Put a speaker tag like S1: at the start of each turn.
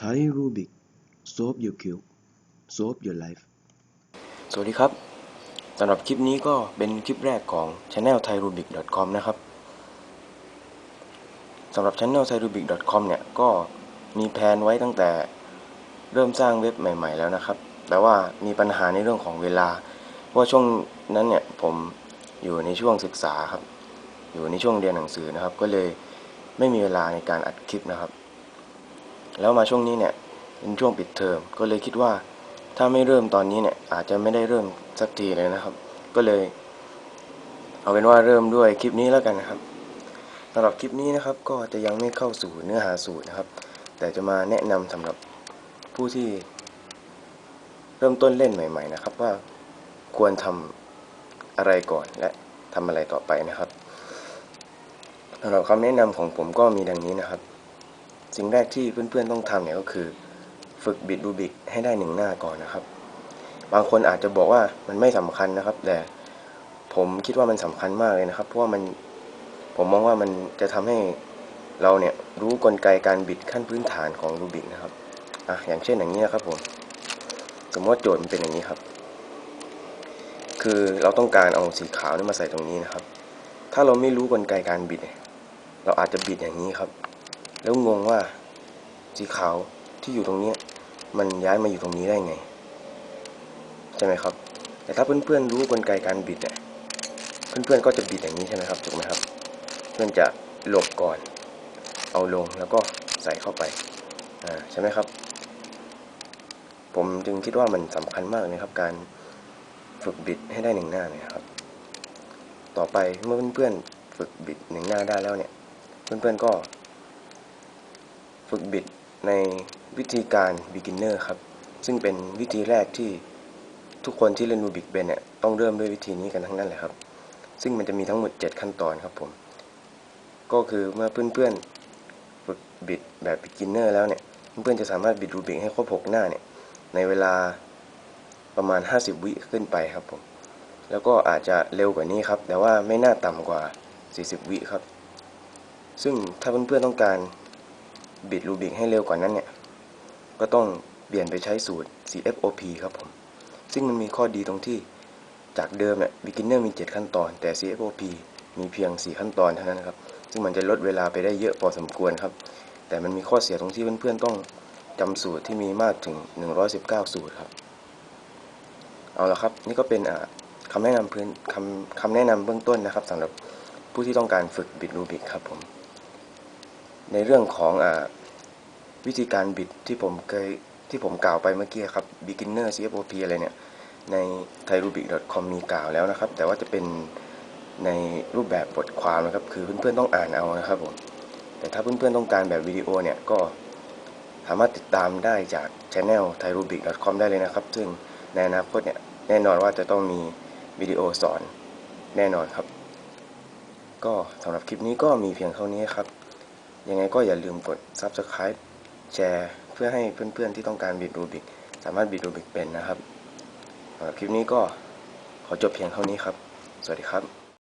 S1: Thai Rubik Solve your cube Solve your life
S2: สวัสดีครับสำหรับคลิปนี้ก็เป็นคลิปแรกของ channel thairubic.com นะครับสำหรับ channel thairubic.com เนี่ย ก็มีแผนไว้ตั้งแต่เริ่มสร้างเว็บใหม่ ๆ แล้วนะครับ แต่ว่ามีปัญหาในเรื่องของเวลา เพราะช่วงนั้นเนี่ย ผมอยู่ในช่วงศึกษาครับ อยู่ในช่วงเรียนหนังสือนะครับ ก็เลยไม่มีเวลาในการอัดคลิปนะครับ แล้วมาช่วงนี้เนี่ยเป็นช่วงปิดเทอมก็เลยคิดว่าถ้าไม่เริ่มตอนนี้เนี่ยอาจจะไม่ได้เริ่มสักทีเลยนะครับ ก็เลย เอาเป็นว่าเริ่มด้วยคลิปนี้แล้วกันนะครับสำหรับคลิปนี้นะครับก็จะยังไม่เข้าสู่เนื้อหาสูตรนะครับ แต่จะมาแนะนำสำหรับผู้ที่ เริ่มต้นเล่นใหม่ ๆ นะครับ ว่าควรทำอะไรก่อนและทำอะไรต่อไปนะครับสำหรับคำแนะนำของผมก็มีดังนี้นะครับ สิ่งแรกที่เพื่อนๆต้องทำเนี่ยก็คือ ฝึกบิดรูบิกให้ได้หนึ่งหน้าก่อนนะครับ บางคนอาจจะบอกว่ามันไม่สำคัญนะครับ แต่ผมคิดว่ามันสำคัญมากเลยนะครับ เพราะว่ามันผมมองว่ามันจะทำให้เราเนี่ยรู้กลไกการบิดขั้นพื้นฐานของรูบิกนะครับอะอย่างเช่นอย่างนี้นะครับผมสมมติว่าโจทย์มันเป็นอย่างนี้ครับ คือเราต้องการเอาสีขาวนี่มาใส่ตรงนี้นะครับ ถ้าเราไม่รู้กลไกการบิด เราอาจจะบิดอย่างนี้ครับ แล้วงงว่าสีขาวที่อยู่ตรงนี้มันย้ายมาอยู่ตรงนี้ได้ไง ใช่ไหมครับ แต่ถ้าเพื่อนๆรู้กลไกการบิดเนี่ยเพื่อนๆก็จะบิดอย่างนี้ใช่ไหมครับถูกไหมครับ เพื่อนจะหลบก่อน เอาลงแล้วก็ใส่เข้าไปอ่าใช่ไหมครับ ผมจึงคิดว่ามันสำคัญมากเลยครับ การฝึกบิดให้ได้หนึ่งหน้าเนี่ยครับ ต่อไปเมื่อเพื่อนๆฝึกบิดหนึ่งหน้าได้แล้วเนี่ย เพื่อนๆก็ ฝึกบิดในวิธีการ beginner ครับ ซึ่งเป็นวิธีแรกที่ทุกคนที่เล่นรูบิกเป็นเนี่ยต้องเริ่มด้วยวิธีนี้กันทั้งนั้นเลยครับ ซึ่งมันจะมีทั้งหมด 7 ขั้นตอนครับผม ก็คือเมื่อเพื่อนๆ ฝึกบิดแบบ beginner แล้วเนี่ย เพื่อนๆจะสามารถบิดรูบิกให้ครบ6หน้าเนี่ยในเวลาประมาณ 50 วิขึ้นไปครับผม แล้วก็อาจจะเร็วกว่านี้ครับ แต่ว่าไม่น่าต่ำกว่า 40 วิครับ ซึ่งถ้าเพื่อนๆต้องการ บิดรูบิกให้เร็วกว่านั้นเนี่ย ก็ต้องเปลี่ยนไปใช้สูตร CFOP ครับผม ซึ่งมันมีข้อดีตรงที่จากเดิมเนี่ย beginner มี 7 ขั้นตอน แต่ CFOP มีเพียง 4 ขั้นตอนเท่านั้นครับ ซึ่งมันจะลดเวลาไปได้เยอะพอสมควรครับ แต่มันมีข้อเสียตรงที่เพื่อนๆต้องจำสูตรที่มีมากถึง 119 สูตรครับ เอาละครับ นี่ก็เป็นอ่าคำแนะนำพื้นคำคำแนะนำเบื้องต้นนะครับสำหรับผู้ที่ต้องการฝึกบิดรูบิกครับผม ในเรื่องของอวิธีการบิดที่ผมเคยที่ผมกล่าวไปเมื่อกี้ครับ beginner CFOP อะไรเนี่ย ใน thairubic.com มีกล่าวแล้วนะครับ แต่ว่าจะเป็นในรูปแบบบทความนะครับ คือเพื่อนๆต้องอ่านเอานะครับผม แต่ถ้าเพื่อนๆต้องการแบบวิดีโอเนี่ย ก็สามารถติดตามได้จาก channel thairubic.com ได้เลยนะครับ ซึ่งในอนาคตเนี่ย แน่นอนว่าจะต้องมีวิดีโอสอนแน่นอนครับ ก็สำหรับคลิปนี้ก็มีเพียงเท่านี้ครับ ยังไงก็อย่าลืมกด Subscribe แชร์เพื่อให้เพื่อนๆที่ต้องการบิดรูบิกสามารถบิดรูบิกเป็นนะครับสำหรับคลิปนี้ก็ขอจบเพียงเท่านี้ครับ สวัสดีครับ